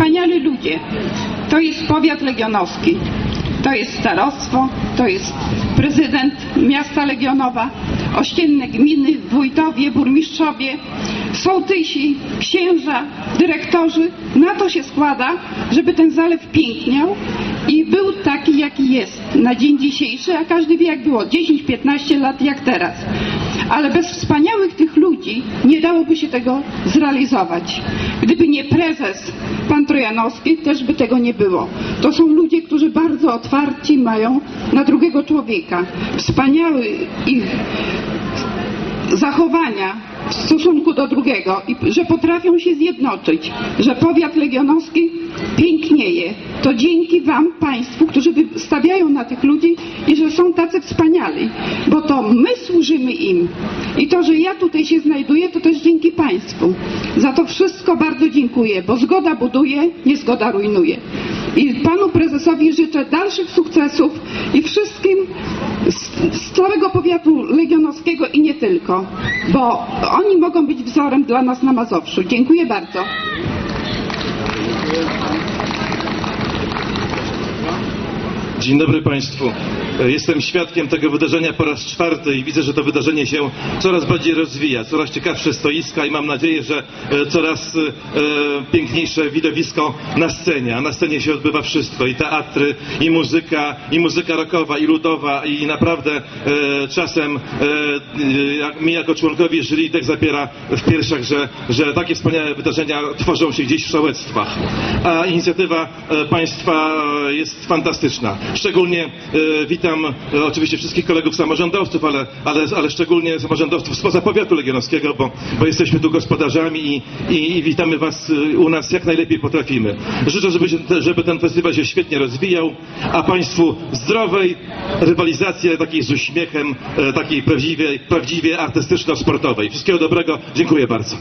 wspaniali ludzie. To jest powiat legionowski, to jest starostwo, to jest prezydent miasta Legionowa, ościenne gminy, wójtowie, burmistrzowie, sołtysi, księża, dyrektorzy. Na to się składa, żeby ten zalew piękniał i był taki, jaki jest na dzień dzisiejszy, a każdy wie, jak było 10-15 lat, jak teraz. Ale bez wspaniałych tych ludzi dałoby się tego zrealizować. Gdyby nie prezes, pan Trojanowski, też by tego nie było. To są ludzie, którzy bardzo otwarci mają na drugiego człowieka. Wspaniały ich zachowania w stosunku do drugiego i że potrafią się zjednoczyć, że powiat legionowski pięknieje. To dzięki Wam, Państwu, którzy stawiają na tych ludzi i tacy wspaniali, bo to my służymy im. I to, że ja tutaj się znajduję, to też dzięki Państwu. Za to wszystko bardzo dziękuję, bo zgoda buduje, niezgoda rujnuje. I Panu Prezesowi życzę dalszych sukcesów i wszystkim z, z całego powiatu legionowskiego i nie tylko, bo oni mogą być wzorem dla nas na Mazowszu. Dziękuję bardzo. Dzień dobry Państwu. Jestem świadkiem tego wydarzenia po raz czwarty i widzę, że to wydarzenie się coraz bardziej rozwija, coraz ciekawsze stoiska i mam nadzieję, że e, coraz e, piękniejsze widowisko na scenie. A na scenie się odbywa wszystko i teatry, i muzyka, i muzyka rockowa, i ludowa i naprawdę e, czasem mi jako członkowi jury tak zapiera w piersiach, że, że takie wspaniałe wydarzenia tworzą się gdzieś w sołectwach. A inicjatywa Państwa jest fantastyczna. Szczególnie e, witam e, oczywiście wszystkich kolegów samorządowców, ale, ale, ale szczególnie samorządowców spoza powiatu legionowskiego, bo, bo jesteśmy tu gospodarzami i, i, i witamy Was e, u nas jak najlepiej potrafimy. Życzę, żeby, się, żeby ten festiwal się świetnie rozwijał, a Państwu zdrowej rywalizacji, takiej z uśmiechem, takiej prawdziwie, prawdziwie artystyczno-sportowej. Wszystkiego dobrego. Dziękuję bardzo.